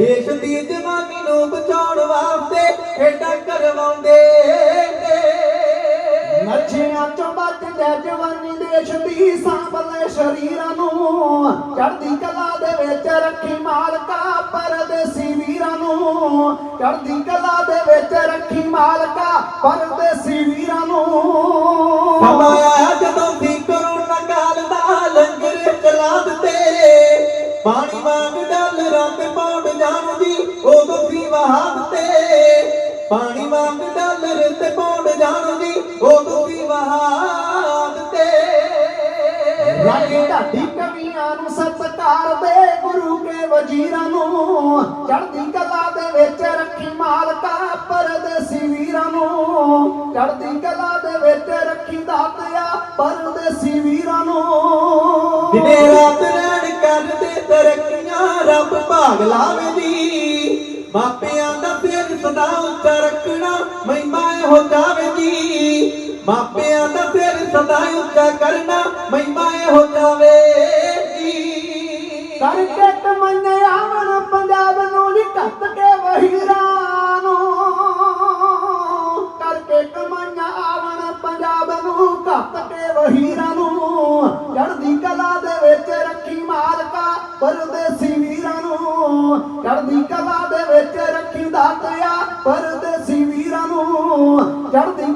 ਦੇਸ਼ ਦੀ ਜਵਾਨੀ ਨੂੰ ਬਚਾਉਣ ਵਾਸਤੇ ਖੇਡਾਂ ਕਰਵਾਉਂਦੇ ਨੱਚਿਆਂ ਚੋਂ ਬਚਦੇ ਜਵਾਨੀ ਦੇਸ਼ ਦੀ ਸਾਂਭਲੇ ਸ਼ਰੀਰਾਂ ਨੂੰ। ਚੜਦੀ ਕਲਾ ਦੇ ਵਿੱਚ ਰੱਖੀ ਮਾਲਕਾ ਪਰਦੇਸੀ ਵੀਰਾਂ ਨੂੰ। ਚੜ੍ਹਦੀ ਕਲਾ ਦੇ ਵਿੱਚ ਰੱਖੀ ਮਾਲਕਾ ਪਰਦੇਸੀ ਵੀਰਾਂ ਨੂੰ। ਜਦੋਂ ਦੀ ਕਰੋਨਾ ਕਾਲ ਦਾ ਲੰਗਰ ਚਲਾ ਪਾਣੀ ਉਦੋਂ ਵੀ ਵਹਾ ਦਿੱਤੇ ਪਾਣੀ ਵਾਂਗ ਡਾਲਰ ਤੇ ਪੌਂਡ ਜਾਣ ਦੀ ਢਾਡੀ ਕਵੀਆਂ ਨੂੰ ਸਤਕਾਰ ਗੁਰੂ ਕੇ ਵਜ਼ੀਰਾਂ ਨੂੰ। ਚੜ੍ਹਦੀ ਕਲਾ ਦੇ ਵਿੱਚ ਰੱਖੀ ਮਾਲਕਾ ਪਰਦੇਸੀ ਵੀਰਾਂ ਨੂੰ। ਚੜ੍ਹਦੀ ਕਲਾ ਦੇ ਵਿੱਚ ਰੱਖੀ ਦਾਤਿਆ ਪਰਦੇਸੀ ਵੀਰਾਂ ਨੂੰ। ਦਿਨੇ ਰਾਤ ਰਹਿਣ ਕਰਦੇ ਤਰੱਕੀਆਂ ਰੱਬ ਭਾਗ ਲਾਵੇ ਮਾਪਿਆਂ ਦਾ ਸਿਰ ਸਦਾ ਉੱਚਾ ਰੱਖਣਾ ਮਹਿਮਾ ਹੋ ਜਾਵੇ ਮਾਪਿਆਂ ਦਾ ਸਿਰ ਸਦਾ ਉੱਚਾ ਕਰਨਾ ਮਹਿਮਾ ਹੋ ਜਾਵੇ ਕਰਕੇ ਕਮੰਨੇ ਆਵਣ ਪੰਜਾਬ ਨੂੰ ਨੀ ਕੱਤ ਕੇ ਵਹੀਰਾਂ ਨੂੰ। ਕਰਕੇ ਕਮਾਈਆਂ ਆਵਣ ਪੰਜਾਬ ਨੂੰ ਕੱਤ ਕੇ ਵਹੀਰਾਂ ਨੂੰ। ਚੜ੍ਹਦੀ ਕਲਾ ਦੇ ਵਿੱਚ ਰੱਖੀ ਮਾਲਕਾ ਪਰਦੇਸੀ ਵੀਰਾਂ ਨੂੰ। ਚੜ੍ਹਦੀ ਕਲਾ ਦੇ ਵਿੱਚ